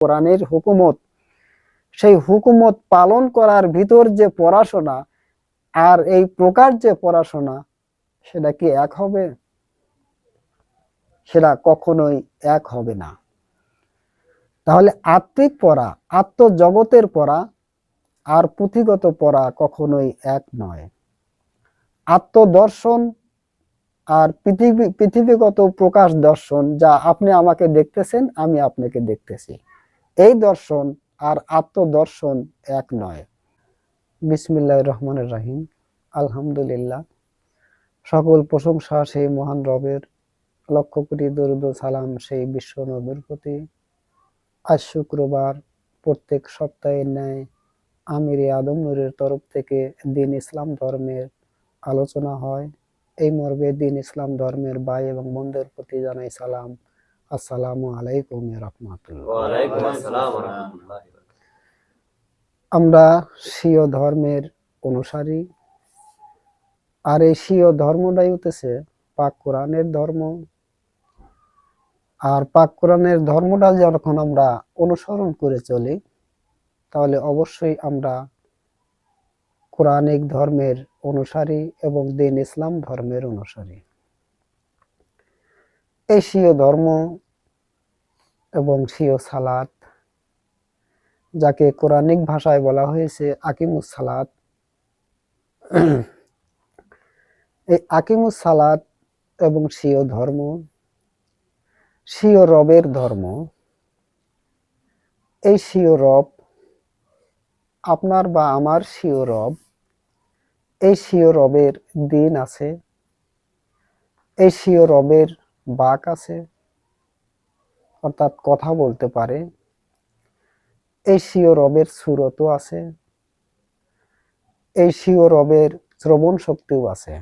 কোরআনের হুকুমত। সেই হুকুমত পালন করার ভিতর যে পড়াশোনা আর এই প্রকার যে পড়াশোনা, সেটা কি এক হবে? সেটা কখনোই এক হবে না। তাহলে আত্মিক পড়া, আত্মজগতের পড়া আর পুঁথিগত পড়া কখনোই এক নয়। আত্মদর্শন আর পৃথিবী, পৃথিবীগত প্রকাশ দর্শন যা আপনি আমাকে দেখতেছেন, আমি আপনাকে দেখতেছি। এই দর্শন আর আত্মদর্শন এক নয়। বিসমিল্লাহ রহমানের রাহিম। আলহামদুলিল্লাহ। সকল প্রশংসা সেই মহান রবের। লক্ষ কোটি দরুদ সালাম সেই বিশ্ব নবীর প্রতি। আজ শুক্রবার প্রত্যেক সপ্তাহের ন্যায় আমির আদম তরফ থেকে দিন ইসলাম ধর্মের আলোচনা হয়। এই মর্মে দিন ইসলাম ধর্মের ভাই এবং বোনদের প্রতি জানাই সালাম। আসসালামু আলাইকুম রহমতুল্লাহ। আমরা স্বীয় ধর্মের অনুসারী আর এই স্বীয় ধর্মটাই হতেছে পাক কোরআনের ধর্ম। আর পাক কোরআনের ধর্মটা যখন আমরা অনুসরণ করে চলি তাহলে অবশ্যই আমরা কোরআনিক ধর্মের অনুসারী এবং দিন ইসলাম ধর্মের অনুসারী। এই স্বীয় ধর্ম এবং স্বীয় সালাত, যাকে কোরআনিক ভাষায় বলা হয়েছে আকিমুস সালাত। এই আকিমুস সালাত এবং স্বীয় ধর্ম স্বীয় রবের ধর্ম, এই স্বীয় রব, আপনার বা আমার স্বীয় রব, এই স্বীয় রবের দিন আছে, এই স্বীয় রবের বাক আছে, অর্থাৎ কথা বলতে পারে। এই স্বীয় রবের সুরতও আছে এই স্বীয় রবের শ্রবণ শক্তিও আছে।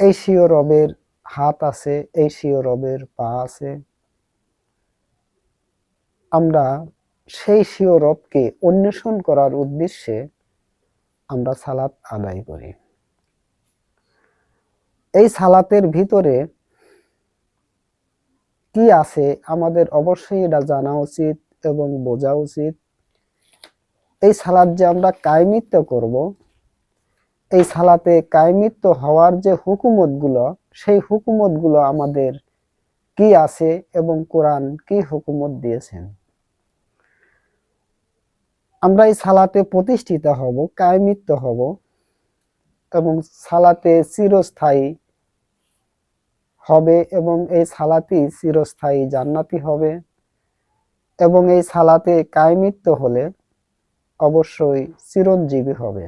এই স্বীয় রবের হাত আছে এই স্বীয় রবের পা আছে। আমরা সেই শিও রবকে অন্বেষণ করার উদ্দেশ্যে আমরা সালাত আদায় করি। এই সালাতের ভিতরে কি আছে আমাদের অবশ্যই এটা জানা উচিত এবং বোঝা উচিত। এই সালাদ যে আমরা কায়মিত্ব করব, এই সালাতে কায়মিত্ব হওয়ার যে হুকুমতগুলো, সেই হুকুমতগুলো আমাদের কি আছে এবং কোরআন কি হুকুমত দিয়েছেন? আমরা এই সালাতে প্রতিষ্ঠিত হব, কায়মিত্ব হব এবং সালাতে চিরস্থায়ী হবে এবং এই সালাতি চিরস্থায়ী জান্নাতি হবে। এবং এই সালাতে কায়মিত্ব হলে অবশ্যই চিরঞ্জীবী হবে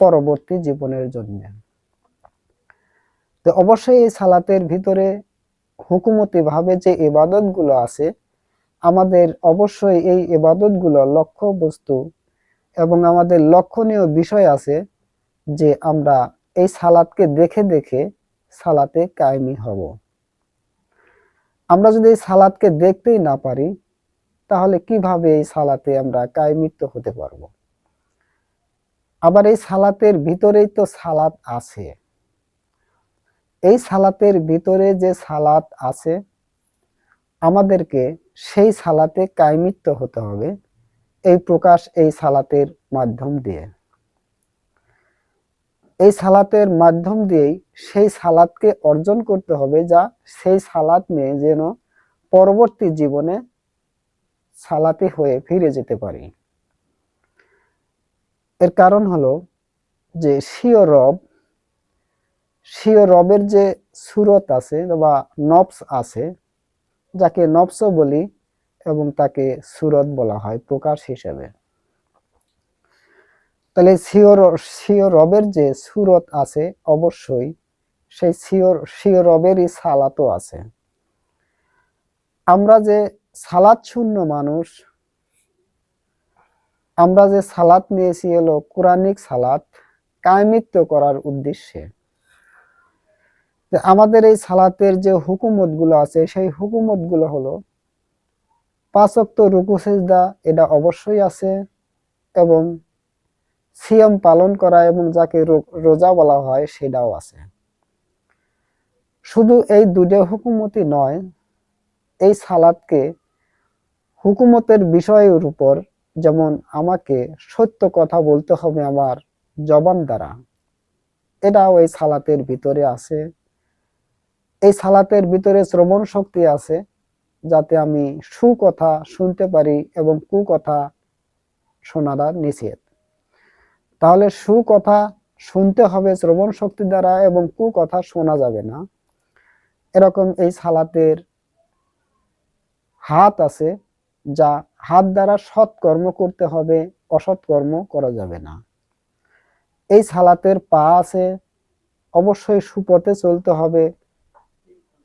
পরবর্তী জীবনের জন্য। তো অবশ্যই এই সালাতের ভিতরে হুকুমতিভাবে যে ইবাদতগুলো আছে, আমাদের অবশ্যই এই ইবাদতগুলো লক্ষ্য বস্তু এবং আমাদের লক্ষণীয় বিষয় আছে যে আমরা এই সালাতকে দেখে দেখে সালাতে কায়েমি হব। আমরা যদি এই সালাতকে দেখতেই না পারি, তাহলে কীভাবে এই সালাতে আমরা কায়েমিত্ব হতে পারব? আবার এই সালাতের ভিতরেই তো সালাত আছে। এই সালাতের ভিতরে যে সালাত আছে, আমাদেরকে সেই সালাতে কায়েমিত্ব হতে হবে, এই প্রকাশ এই সালাতের মাধ্যম দিয়ে। এই সালাতের মাধ্যম দিয়েই সেই সালাতকে অর্জন করতে হবে যা সেই সালাত নিয়ে যেন পরবর্তী জীবনে সালাতে হয়ে ফিরে যেতে পারি। এর কারণ হলো যে স্বীয় রব, স্বীয় রবের যে সুরত আছে বা নবস আছে, যাকে নবস বলি এবং তাকে সুরত বলা হয়, প্রকাশ হিসেবে। তাহলে সিও সিও রবের যে সুরত আছে, অবশ্যই সেই সিও সিও রবেরই সালাতও আছে। আমরা যে সালাত শূন্য মানুষ, আমরা যে সালাত নিয়েছি হলো কোরআনিক সালাত কায়মিত্ব করার উদ্দেশ্যে। আমাদের এই সালাতের যে হুকুমতগুলো আছে, সেই হুকুমতগুলো হলো পাঁচক্ত রুকু সেজদা, এটা অবশ্যই আছে এবং সিয়াম পালন করা এবং যাকে রোজা বলা হয় সেটাও আছে। শুধু এই দুটো হুকুমতি নয়, এই সালাদকে হুকুমতের বিষয়ের উপর যেমন আমাকে সত্য কথা বলতে হবে আমার জবান দ্বারা, এটাও এই সালাতের ভিতরে আছে। এই সালাতের ভিতরে শ্রবণ শক্তি আছে, যাতে আমি সুকথা শুনতে পারি এবং কুকথা শোনাটা নিষেধ। তাহলে সুকথা শুনতে হবে শ্রবণ শক্তি দ্বারা এবং কুকথা শোনা যাবে না। এরকম এই সালাতের হাত আছে যা হাত দ্বারা সৎ কর্ম করতে হবে অসৎ কর্ম করা যাবে না। এই সালাতের পা আছে, অবশ্যই সুপথে চলতে হবে,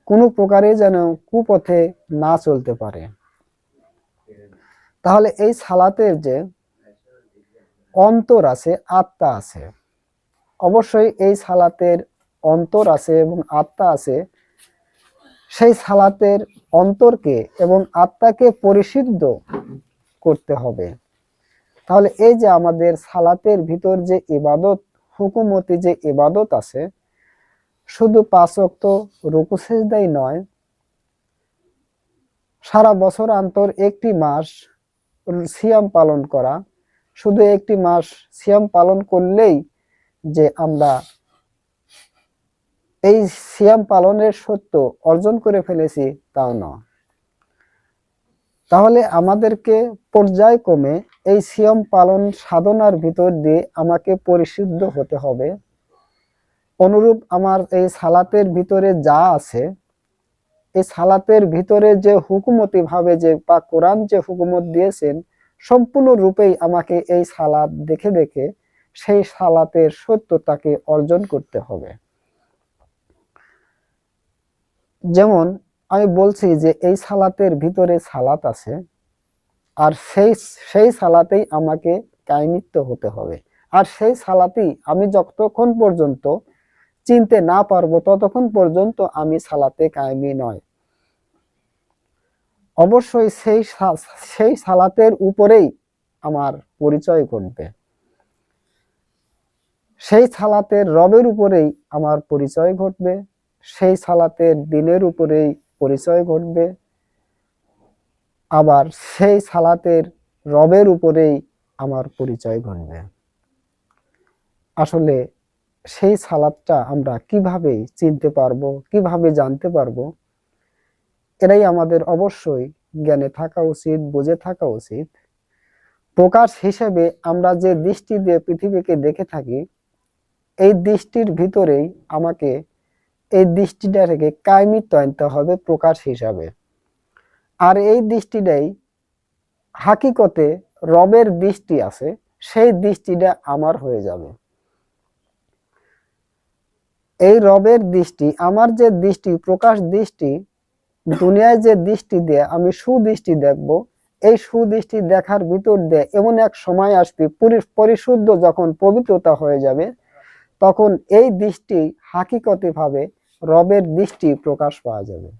কোনো প্রকারে যেন কুপথে না চলতে পারে। তাহলে এই সালাতের যে অন্তর আছে, আত্মা আছে। অবশ্যই এই সালাতের অন্তর আছে এবং আত্মা আছে। সেই সালাতের অন্তরকে এবং আত্মাকে পরিশুদ্ধ করতে হবে। তাহলে এই যে আমাদের সালাতের ভিতর যে ইবাদত হুকুমতি যে ইবাদত আছে, শুধু পাঁচ অক্ত রুকু সেজদাই নয়, সারা বছর অন্তর একটি মাস সিয়াম পালন করা শুধু একটি মাস সিয়াম পালন করলেই যে আমরা এই সিয়াম পালনের সত্য অর্জন করে ফেলেছি তাও নয়। তাহলে আমাদেরকে পর্যায়ক্রমে এই সিয়াম পালন সাধনার ভিতর দিয়ে আমাকে পরিশুদ্ধ হতে হবে। অনুরূপ আমার এই সালাতের ভিতরে যা আছে, এই সালাতের ভিতরে যে হুকুমতি ভাবে যে বা কোরআন যে হুকুমত দিয়েছেন সম্পূর্ণ রূপেই আমাকে এই সালাত দেখে দেখে সেই সালাতের সত্যতাকে অর্জন করতে হবে। যেমন আমি বলছি যে এই সালাতের ভিতরে সালাত আছে, আর সেই সেই সালাতেই আমাকে কায়মিত্ব হতে হবে। আর সেই সালাতেই আমি যতক্ষণ পর্যন্ত চিনতে না পারব, ততক্ষণ পর্যন্ত আমি সালাতে কায়েমি নয়। অবশ্যই সেই সেই সালাতের উপরেই আমার পরিচয় ঘটবে। সেই সালাতের রবের উপরেই আমার পরিচয় ঘটবে। সেই সালাতের দিনের উপরেই পরিচয় ঘটবে। আবার সেই সালাতের রবের উপরেই আমার পরিচয় ঘটবে। আসলে সেই সালাদটা আমরা কীভাবে চিনতে পারব, কীভাবে জানতে পারব? এটাই আমাদের অবশ্যই জ্ঞানে থাকা উচিত, বুঝে থাকা উচিত। প্রকাশ হিসেবে আমরা যে দৃষ্টি দিয়ে পৃথিবীকে দেখে থাকি, এই দৃষ্টির ভিতরেই আমাকে এই দৃষ্টিটা থেকে কায়মিত্ব আনতে হবে প্রকাশ হিসাবে। আর এই দৃষ্টিটাই হাকিকতে রবের দৃষ্টি আছে, সেই দৃষ্টিটা আমার হয়ে যাবে। এই রবের দৃষ্টি, আমার যে দৃষ্টি, প্রকাশ দৃষ্টি দুনিয়ায় যে দৃষ্টি দিয়ে আমি সুদৃষ্টি দেখব, এই সুদৃষ্টি দেখার ভিতর দিয়ে এমন এক সময় আসবে, পরি- পরিশুদ্ধ যখন পবিত্রতা হয়ে যাবে, তখন এই দৃষ্টি হাকিকতি ভাবে রবের দৃষ্টি প্রকাশ পাওয়া যাবে।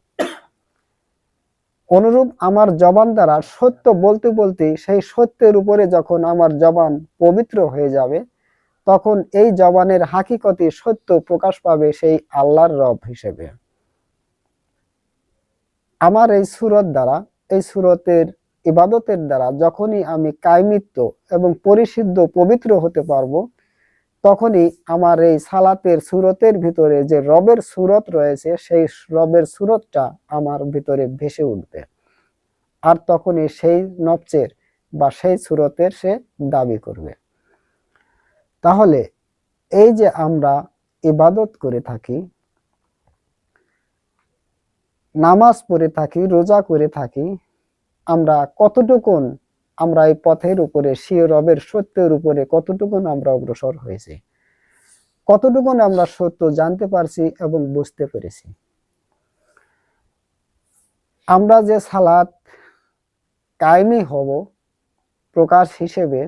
অনুরূপ আমার জবান দ্বারা সত্য বলতে বলতে সেই সত্যের উপরে যখন আমার জবান পবিত্র হয়ে যাবে, তখন এই জবানের হাকিকতি সত্য প্রকাশ পাবে সেই আল্লাহর রব হিসেবে। আমার এই সুরত দ্বারা, এই সুরতের ইবাদতের দ্বারা যখনই আমি কায়মিত্ব এবং পরিশুদ্ধ পবিত্র হতে পারব, তখনই আমার এই সালাতের সুরতের ভিতরে যে রবের সুরত রয়েছে, সেই রবের সুরতটা আমার ভিতরে ভেসে উঠবে। আর তখনই সেই নবচের বা সেই সুরতের সে দাবি করবে। তাহলে এই যে আমরা ইবাদত করে থাকি নামাজ পড়ে থাকি, রোজা করে থাকি, আমরা কতটুকুন আমরা এই পথের উপরে সিও রবের সত্যের উপরে কতটুকুন আমরা অগ্রসর হয়েছি? কতটুকুন আমরা সত্য জানতে পারছি এবং বুঝতে পেরেছি? আমরা যে সালাত কায়েমি হব, প্রকাশ হিসেবে,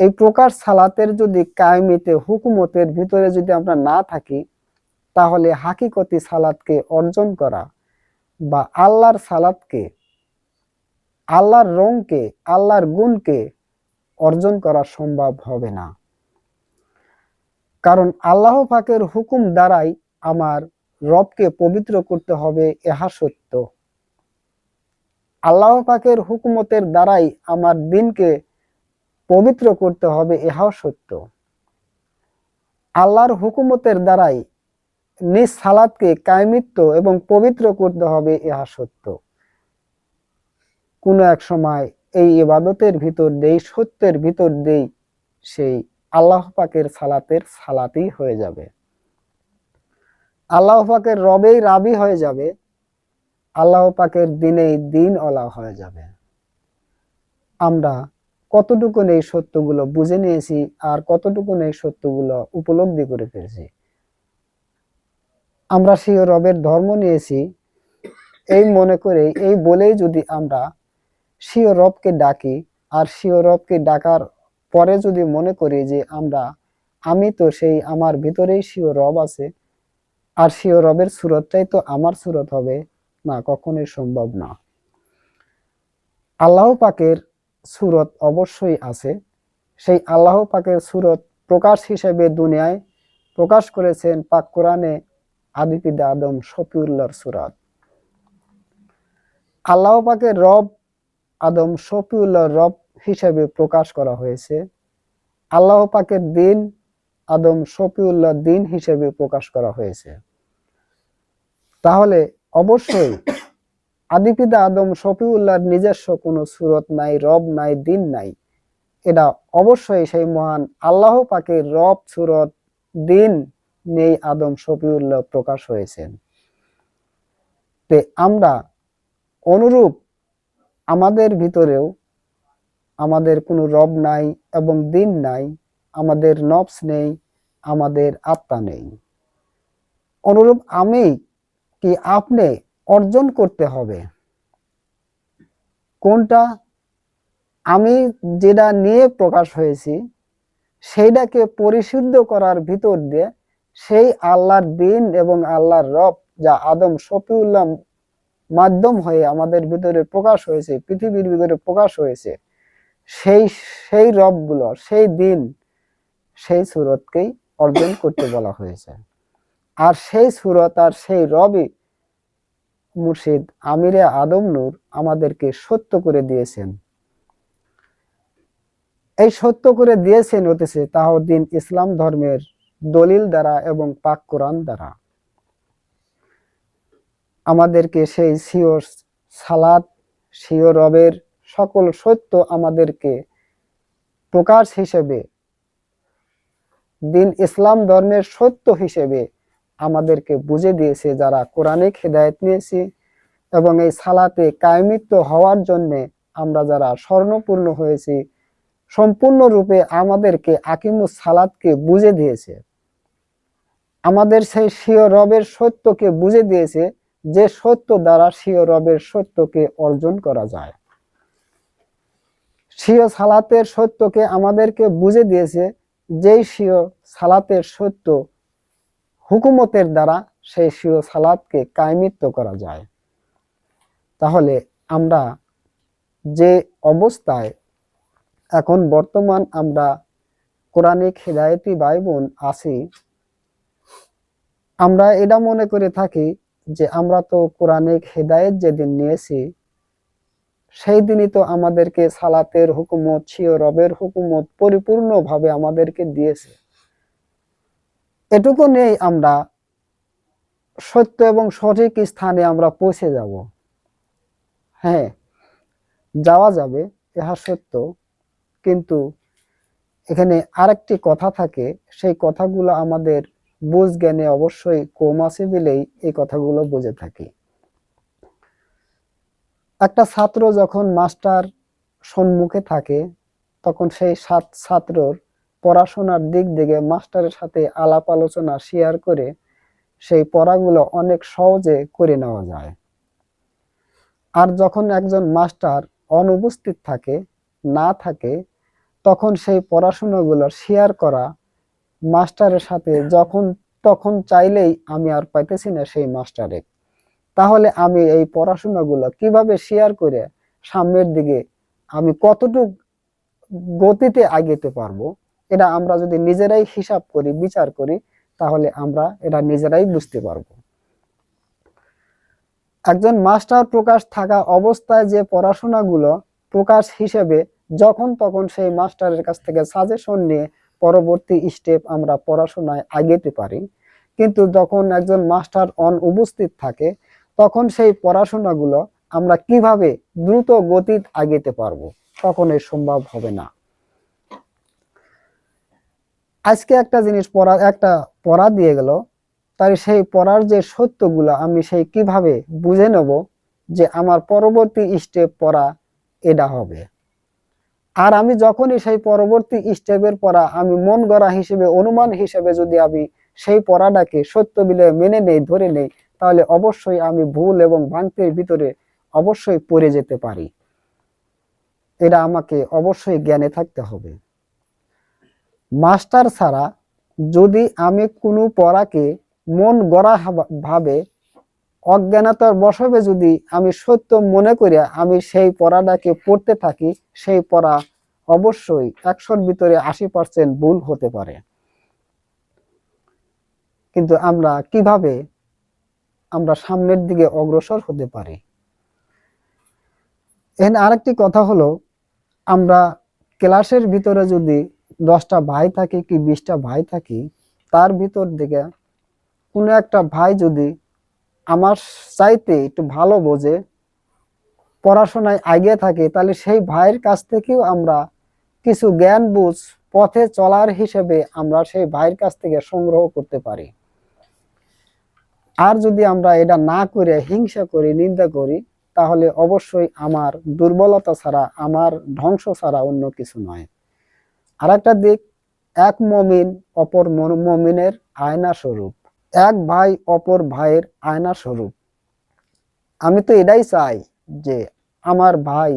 এই প্রকাশ সালাতের যদি কায়েমিতে, হুকুমতের ভিতরে যদি আমরা না থাকি তাহলে হাকিকতি সালাতকে অর্জন করা বা আল্লাহর সালাতকে আল্লাহর রংকে, আল্লাহর গুণকে অর্জন করা সম্ভব হবে না। কারণ আল্লাহ পাকের হুকুম দ্বারাই আমার রবকে পবিত্র করতে হবে, এহা সত্য। আল্লাহ পাকের হুকুমতের দ্বারাই আমার দিনকে পবিত্র করতে হবে ইহাও সত্য। আল্লাহর হুকুমতের দ্বারাই নিজ সালাদকে কায়মিত্ব এবং পবিত্র করতে হবে, ইহা সত্য। কোনো এক সময় এই ইবাদতের ভিতর দেই, সত্যের ভিতর দেই, সেই আল্লাহ পাকের সালাতের সালাতেই হয়ে যাবে। আল্লাহ পাকের রবেই রাবি হয়ে যাবে, আল্লাহ পাকের দিনেই দিন অলা হয়ে যাবে। আমরা কতটুকু এই সত্যগুলো বুঝে নিয়েছি আর কতটুকু এই সত্যগুলো উপলব্ধি করে ফেলছি? আমরা সেই রবের ধর্ম নিয়েছি, এই মনে করে, এই বলেই যদি আমরা সিও রবকে ডাকি, আর সিও রবকে ডাকার পরে যদি মনে করি যে আমরা, আমি তো সেই আমার ভিতরেই সিও রব আছে, আর সিও রবের সুরতটাই তো আমার সুরত হবে, না, কখনোই সম্ভব না। আল্লাহ পাকের সুরত অবশ্যই আছে। সেই আল্লাহ পাকের সুরত প্রকাশ হিসেবে দুনিয়ায় প্রকাশ করেছেন পাক কোরআনে আদিপিদা আদম শফিউল্লাহর সুরাত। আল্লাহ পাকের রব আদম শফিউল্লাহ রব হিসেবে প্রকাশ করা হয়েছে। আল্লাহ পাকের দিন আদম শফিউল্লাহ দিন হিসেবে প্রকাশ করা হয়েছে। তাহলে অবশ্যই আদিপিতা আদম শফিউল্লাহর নিজস্ব কোনো সুরত নাই, রব নাই, দিন নাই। এটা অবশ্যই সেই মহান আল্লাহ পাকের রব, সুরত, দিন নেই আদম, শফিউল্লাহ প্রকাশ হয়েছেন। তে আমরা অনুরূপ আমাদের ভিতরেও আমাদের কোনো রব নাই এবং দিন নাই, আমাদের নবস নেই, আমাদের আত্মা নেই। অনুরূপ আমি কি আপনি অর্জন করতে হবে? কোনটা? আমি যেটা নিয়ে প্রকাশ হয়েছি, সেইটাকে পরিশুদ্ধ করার ভিতর দিয়ে সেই আল্লাহর দিন এবং আল্লাহর রব যা আদম শফিউল্লাহ মাধ্যম হয়ে আমাদের ভিতরে প্রকাশ হয়েছে, পৃথিবীর ভিতরে প্রকাশ হয়েছে, সেই সেই রবগুলো, সেই দিন, সেই সুরতকেই অর্জন করতে বলা হয়েছে। আর সেই সুরত আর সেই রবই মুর্শিদ আমিরে আদম নূর আমাদেরকে সত্য করে দিয়েছেন। এই সত্য করে দিয়েছেন হতেছে তাহদিন ইসলাম ধর্মের দলিল দ্বারা এবং পাক কোরআন দ্বারা। আমাদেরকে সেই সিও সালাত সিও রবের সকল সত্য আমাদেরকে প্রকাশ হিসেবে, দিন ইসলাম ধর্মের সত্য হিসেবে আমাদেরকে বুঝে দিয়েছে, যারা কোরআনিক হেদায়ত নিয়েছি এবং এই সালাতে কায়মিত্ব হওয়ার জন্য আমরা যারা স্বর্ণপূর্ণ হয়েছি, সম্পূর্ণরূপে আমাদেরকে আকিমুস সালাদকে বুঝে দিয়েছে। আমাদের সেই স্বীয় রবের সত্যকে বুঝে দিয়েছে যে সত্য দ্বারা স্বীয় রবের সত্যকে অর্জন করা যায়। স্বীয় সালাতের সত্যকে আমাদেরকে বুঝে দিয়েছে যেই স্বীয় সালাতের সত্য হুকুমতের দ্বারা সেই স্বীয় সালাতকে কায়মিত্ব করা যায়। তাহলে আমরা যে অবস্থায় এখন বর্তমান আমরা কোরআনিক হেদায়তি ভাই বোন আছি আমরা এটা মনে করে থাকি যে আমরা তো কোরআনিক হেদায়েত যেদিন নিয়েছি, সেই দিনই তো আমাদেরকে সালাতের হুকুমত ছিও রবের হুকুমত পরিপূর্ণভাবে আমাদেরকে দিয়েছে। এটুকু নেই আমরা সত্য এবং সঠিক স্থানে আমরা পৌঁছে যাব। হ্যাঁ যাওয়া যাবে ইহা সত্য। কিন্তু এখানে আরেকটি কথা থাকে, সেই কথাগুলো আমাদের বুঝ জ্ঞানে অবশ্যই কম আছে বলেই এই কথাগুলো বুঝে থাকি। একটা ছাত্র যখন মাস্টার সম্মুখে থাকে, তখন সেই সাত ছাত্রর পড়াশোনার দিক থেকে মাস্টারের সাথে আলাপ আলোচনা শেয়ার করে সেই পড়াগুলো অনেক সহজে করে নেওয়া যায়। আর যখন একজন মাস্টার অনুপস্থিত থাকে, না থাকে, তখন সেই পড়াশোনাগুলো শেয়ার করা মাস্টারের সাথে যখন তখন চাইলেই আমি আর পাইতেছি না সেই মাস্টারে। তাহলে আমি এই পড়াশোনাগুলো কীভাবে শেয়ার করে সামনের দিকে আমি কতটুক গতিতে আগেতে পারব, এটা আমরা যদি নিজেরাই হিসাব করি, বিচার করি, তাহলে আমরা এটা নিজেরাই বুঝতে পারব। একজন মাস্টার প্রকাশ থাকা অবস্থায় যে পড়াশোনাগুলো প্রকাশ হিসেবে যখন তখন সেই মাস্টারের কাছ থেকে সাজেশন নিয়ে পরবর্তী স্টেপ আমরা পড়াশোনায় আগেতে পারি। কিন্তু যখন একজন মাস্টার অন উপস্থিত থাকে, তখন সেই পড়াশোনাগুলো আমরা কীভাবে দ্রুত গতিত আগেতে পারব কখনোই সম্ভব হবে না। আজকে একটা জিনিস পড়া, একটা পড়া দিয়ে গেল, তাই সেই পড়ার যে সত্যগুলো আমি সেই কীভাবে বুঝে নেব যে আমার পরবর্তী স্টেপ পড়া এটা হবে। আর আমি যখনই সেই পরবর্তী স্টেপের পড়া, আমি মন গড়া হিসেবে, অনুমান হিসেবে যদি আমি সেই পড়াটাকে সত্য বিলে মেনে নেই, ধরে নেই, তাহলে অবশ্যই আমি ভুল এবং ভ্রান্তির ভিতরে অবশ্যই পড়ে যেতে পারি। এটা আমাকে অবশ্যই জ্ঞানে থাকতে হবে। মাস্টার ছাড়া যদি আমি কোনো পড়াকে মন গড়া ভাবে অজ্ঞানতার বসবে যদি আমি সত্য মনে করিয়া আমি সেই পড়াটাকে পড়তে থাকি, সেই পড়া অবশ্যই একশোর ভিতরে আশি পার্সেন্ট ভুল হতে পারে। কিন্তু আমরা কীভাবে আমরা সামনের দিকে অগ্রসর হতে পারি? এখানে আরেকটি কথা হলো, আমরা ক্লাসের ভিতরে যদি দশটা ভাই থাকে কি বিশটা ভাই থাকি, তার ভিতর দিকে কোনো একটা ভাই যদি আমার চাইতে একটু ভালো বোঝে, পড়াশোনায় আগে থাকে, তাহলে সেই ভাইয়ের কাছ থেকেও আমরা কিছু জ্ঞান বুঝ, পথে চলার হিসেবে আমরা সেই ভাইয়ের কাছ থেকে সংগ্রহ করতে পারি। আর যদি আমরা এটা না করে, হিংসা করি, নিন্দা করি, তাহলে অবশ্যই আমার দুর্বলতা ছাড়া, আমার ধ্বংস ছাড়া অন্য কিছু নয়। আর একটা দিক, এক মমিন অপর মন- মমিনের আয়না স্বরূপ এক ভাই অপর ভাইয়ের আয়না স্বরূপ। আমি তো এটাই চাই যে আমার ভাই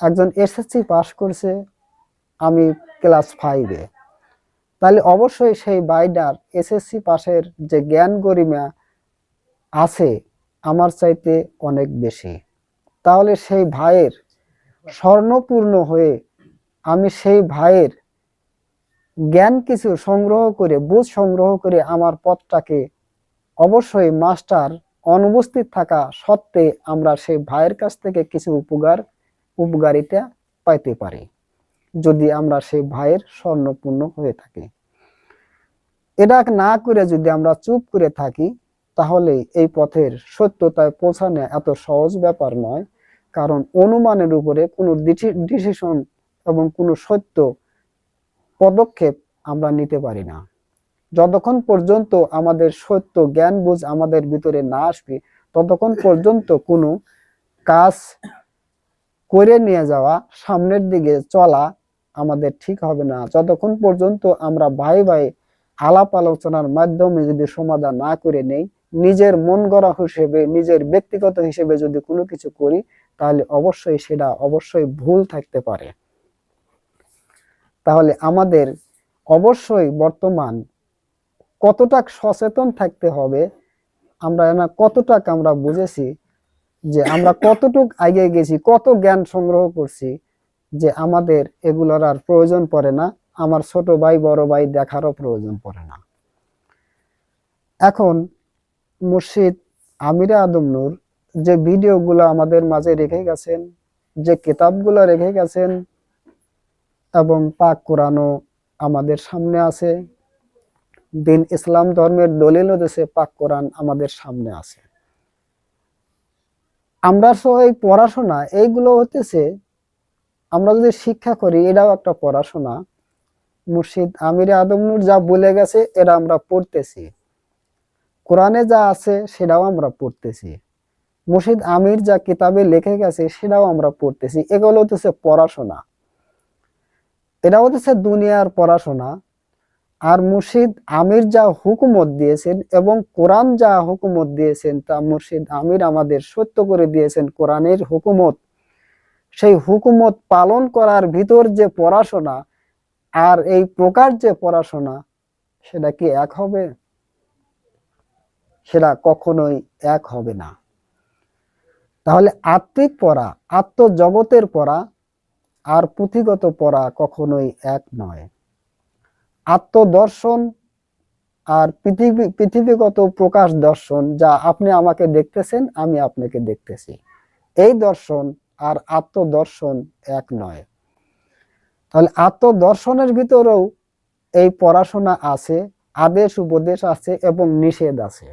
একজন এসএসসি পাস করছে, আমি ক্লাস ফাইভে তাহলে অবশ্যই সেই ভাইটার এসএসসি পাশের যে জ্ঞান গরিমা আছে, আমার চাইতে অনেক বেশি। তাহলে সেই ভাইয়ের স্বর্ণপূর্ণ হয়ে আমি সেই ভাইয়ের জ্ঞান কিছু সংগ্রহ করে, বুঝ সংগ্রহ করে আমার পথটাকে অবশ্যই মাস্টার অনুপস্থিত থাকা সত্ত্বে আমরা সেই ভাইয়ের কাছ থেকে কিছু উপকার, উপকারিতা পাইতে পারি, যদি আমরা সেই ভাইয়ের স্বর্ণপূর্ণ হয়ে থাকি। এটা না করে যদি আমরা চুপ করে থাকি, তাহলে এই পথের সত্যতায় পৌঁছানো এত সহজ ব্যাপার নয়, কারণ অনুমানের উপরে কোনো ডিসিশন এবং কোনো সত্য পদক্ষেপ আমরা নিতে পারি না। যতক্ষণ পর্যন্ত আমাদের সত্য জ্ঞান বুঝ আমাদের ভিতরে না আসবে, ততক্ষণ পর্যন্ত কোনো কাজ করে নিয়ে যাওয়া, সামনের দিকে চলা আমাদের ঠিক হবে না। যতক্ষণ পর্যন্ত আমরা ভাই ভাই আলাপ আলোচনার মাধ্যমে যদি সমাধান না করে নেই, নিজের মন গড়া হিসেবে, নিজের ব্যক্তিগত হিসেবে যদি কোনো কিছু করি, তাহলে অবশ্যই সেটা অবশ্যই ভুল থাকতে পারে। তাহলে আমাদের অবশ্যই বর্তমান কতটা সচেতন থাকতে হবে, আমরা না কতটাক আমরা বুঝেছি যে আমরা কতটুক আগে গেছি, কত জ্ঞান সংগ্রহ করছি যে আমাদের এগুলোর আর প্রয়োজন পড়ে না, আমার ছোট ভাই, বড় ভাই দেখারও প্রয়োজন পড়ে না। এখন মুর্শিদ আমিরা আদম নূর যে ভিডিওগুলো আমাদের মাঝে রেখে গেছেন, যে কিতাবগুলো রেখে গেছেন এবং পাক কোরআনও আমাদের সামনে আছে। দিন ইসলাম ধর্মের দলিলও দেশে পাক কোরআন আমাদের সামনে আছে। আমরা সব এই পড়াশোনা, এইগুলো হতেছে আমরা যদি শিক্ষা করি, এটাও একটা পড়াশোনা। মুর্শিদ আমির আদমনুর যা বলে গেছে এরা আমরা পড়তেছি। কোরআনে যা আছে, সেটাও আমরা পড়তেছি। মুর্শিদ আমির যা কিতাবে লিখে গেছে, সেটাও আমরা পড়তেছি। এগুলো হতেছে পড়াশোনা। এটা হচ্ছে দুনিয়ার পড়াশোনা। আর মুর্শিদ আমির যা হুকুমত দিয়েছেন এবং কোরআন যা হুকুমত দিয়েছেন, তা মুর্শিদ আমির আমাদের সত্য করে দিয়েছেন কোরআনের হুকুমত। সেই হুকুমত পালন করার ভিতর যে পড়াশোনা আর এই প্রকার যে পড়াশোনা, সেটা কি এক হবে? সেটা কখনোই এক হবে না। তাহলে আত্মিক পড়া, আত্মজগতের পড়া আর পুঁথিগত পড়া কখনোই এক নয়। আত্মদর্শন আর পৃথিবী, পৃথিবীগত প্রকাশ দর্শন যা আপনি আমাকে দেখতেছেন, আমি আপনাকে দেখতেছি। এই দর্শন আর আত্মদর্শন এক নয়। তাহলে আত্মদর্শনের ভিতরেও এই পড়াশোনা আছে, আদেশ, উপদেশ আছে এবং নিষেধ আছে।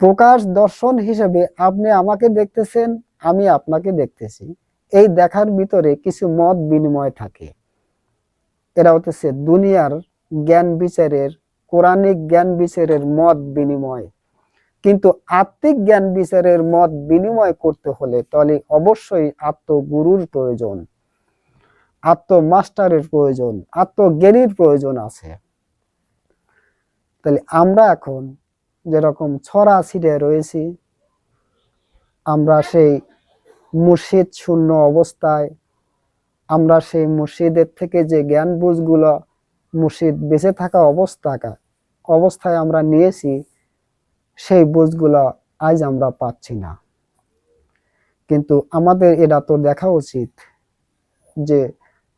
প্রকাশ দর্শন হিসেবে আপনি আমাকে দেখতেছেন, আমি আপনাকে দেখতেছি। এই দেখার ভিতরে কিছু মত বিনিময় থাকে। এরা হতেছে দুনিয়ার জ্ঞান বিচারের, কোরআনিক জ্ঞান বিচারের মত বিনিময়। কিন্তু আত্মিক জ্ঞান বিচারের মত বিনিময় করতে হলে তাহলে অবশ্যই আত্মগুরুর প্রয়োজন, আত্মমাস্টারের প্রয়োজন, আত্মজ্ঞানীর প্রয়োজন আছে। তাহলে আমরা এখন যেরকম ছড়া ছিঁড়ে রয়েছি, আমরা সেই মুর্শিদ শূন্য অবস্থায়। আমরা সেই মুর্শিদের থেকে যে জ্ঞান বুঝগুলো মুর্শিদ বেঁচে থাকা অবস্থা অবস্থায় আমরা নিয়েছি, সেই বুঝগুলো আজ আমরা পাচ্ছি না। কিন্তু আমাদের এটা তো দেখা উচিত যে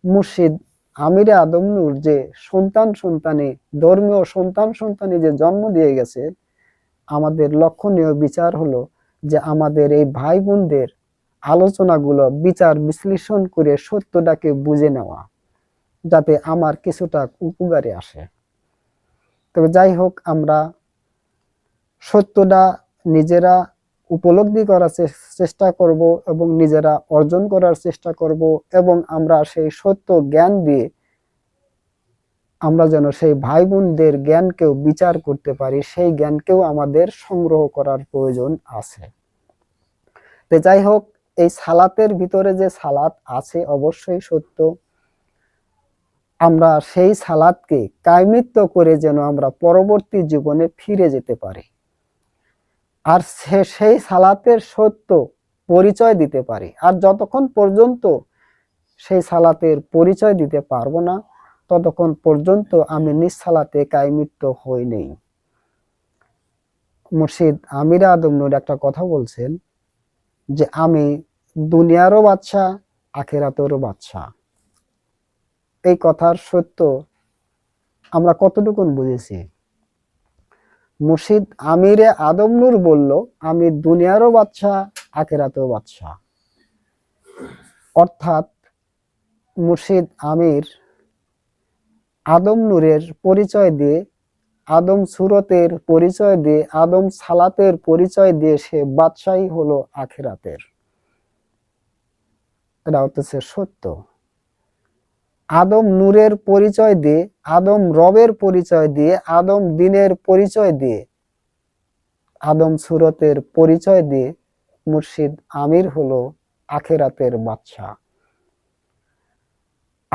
মুর্শিদ আমিরে আদমনুর যে সন্তান সন্তানে, ধর্মীয় সন্তান সন্তানে যে জন্ম দিয়ে গেছে, আমাদের লক্ষণীয় বিচার হলো যে আমাদের এই ভাই বোনদের আলোচনাগুলো, বিচার বিশ্লেষণ করে সত্যটাকে বুঝে নেওয়া, যাতে আমার কিছুটা উপকারে আসে। তবে যাই হোক, আমরা সত্যটা নিজেরা উপলব্ধি করার চেষ্টা করব এবং নিজেরা অর্জন করার চেষ্টা করব এবং আমরা সেই সত্য জ্ঞান দিয়ে আমরা যেন সেই ভাই বোনদের জ্ঞানকেও বিচার করতে পারি, সেই জ্ঞানকেও আমাদের সংগ্রহ করার প্রয়োজন আছে। তো যাই হোক এই সালাতের ভিতরে যে সালাত আছে অবশ্যই সত্য। আমরা সেই সালাদকে কায়মিত্ব করে যেন আমরা পরবর্তী জীবনে ফিরে যেতে পারি। আর সে সেই সালাতের সত্য পরিচয় দিতে পারি। আর যতক্ষণ পর্যন্ত সেই সালাতের পরিচয় দিতে পারব না, ততক্ষণ পর্যন্ত আমি নিঃসালাতে কায়মিত্ব হই নেই। মুর্শিদ আমিরা আদমনুর একটা কথা বলছেন যে আমি দুনিয়ারও বাচ্চা আখেরাতেরও বাচ্চা এই কথার সত্য আমরা কতটুকুন বুঝেছি? মুর্শিদ আমিরে আদমনুর বলল, আমি দুনিয়ারও বাচ্চা আখেরাতেও বাচ্চা অর্থাৎ মুর্শিদ আমির আদম নূরের পরিচয় দিয়ে আদম সুরতের পরিচয় দিয়ে, আদম সালাতের পরিচয় দিয়ে সে বাদশাহী হলো আখেরাতের। এটা হচ্ছে সত্য। আদম নূরের পরিচয় দিয়ে, আদম রবের পরিচয় দিয়ে, আদম দিনের পরিচয় দিয়ে, আদম সুরতের পরিচয় দিয়ে মুর্শিদ আমির হলো আখেরাতের বাদশাহ।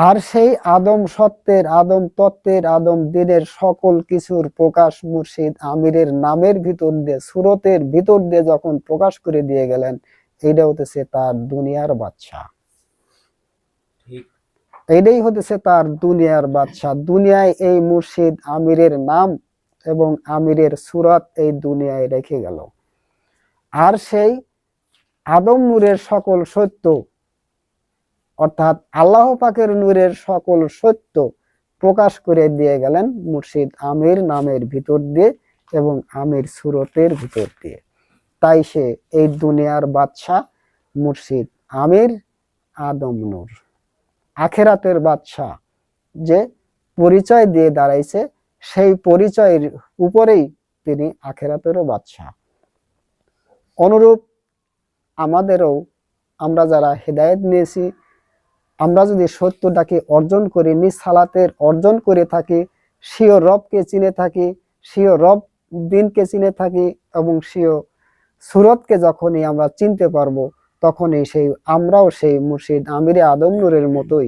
আর সেই আদম সত্যের আদম তত্ত্বের আদম দিনের সকল কিছুর প্রকাশ মুর্শিদ আমিরের নামের ভিতর দিয়ে সুরতের ভিতর দিয়ে যখন প্রকাশ করে দিয়ে গেলেন এইটা হতেছে তার দুনিয়ার বাদশা ঠিক। এইটাই হতেছে তার দুনিয়ার বাদশা দুনিয়ায় এই মুর্শিদ আমিরের নাম এবং আমিরের সুরত এই দুনিয়ায় রেখে গেল। আর সেই আদম নূরের সকল সত্য অর্থাৎ আল্লাহ পাকের নূরের সকল সত্য প্রকাশ করে দিয়ে গেলেন মুর্শিদ আমির নামের ভিতর দিয়ে এবং আমির সুরতের ভিতর দিয়ে। তাই সে এই দুনিয়ার বাদশাহ মুর্শিদ আমির আদম নূর। আখেরাতের বাদশাহ যে পরিচয় দিয়ে দাঁড়াইছে, সেই পরিচয়ের উপরেই তিনি আখেরাতেরও বাদশাহ। অনুরূপ আমাদেরও আমরা যারা হেদায়েত নিয়েছি আমরা যদি সত্যটাকে অর্জন করি, নিজ সালাতের অর্জন করে থাকি সিও রবকে চিনে থাকি সিও রব দিনকে চিনে থাকি এবং সিও সুরতকে যখনই আমরা চিনতে পারব, তখনই সেই আমরাও সেই মুর্শিদ আমিরে আদম নূরের মতোই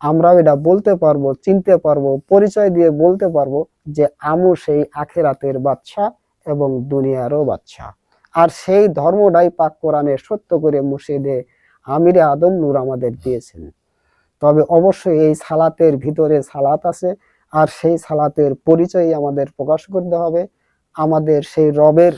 আমরাও এটা বলতে পারব, চিনতে পারব, পরিচয় দিয়ে বলতে পারব যে আমু সেই আখেরাতের বাচ্চা এবং দুনিয়ারও বাচ্চা আর সেই ধর্মটাই পাক কোরআনে সত্য করে মুর্শিদে আমিরে আদম নূর আমাদের দিয়েছেন। তবে অবশ্যই এই সালাতের ভিতরে সালাত আছে, আর সেই সালাতের পরিচয় আমাদের প্রকাশ করতে হবে। আমাদের সেই রবের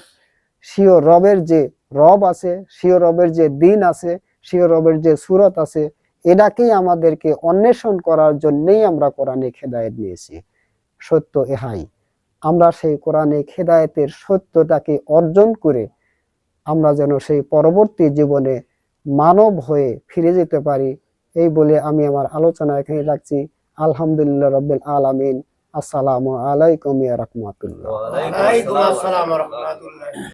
সিও রবের যে রব আছে সিও রবের যে দিন আছে সিও রবের যে সুরত আছে, এটাকেই আমাদেরকে অন্বেষণ করার জন্যই আমরা কোরআনে খেদায়েত নিয়েছি। সত্য এহাই, আমরা সেই কোরআনিক হেদায়েতের সত্যতাকে অর্জন করে আমরা যেন সেই পরবর্তী জীবনে মানব হয়ে ফিরে যেতে পারি এই বলে আমি আমার আলোচনা এখানে রাখছি আলহামদুলিল্লাহ রবিল আলামিন। আসসালামু আলাইকুম রাহমাতুল্লাহ।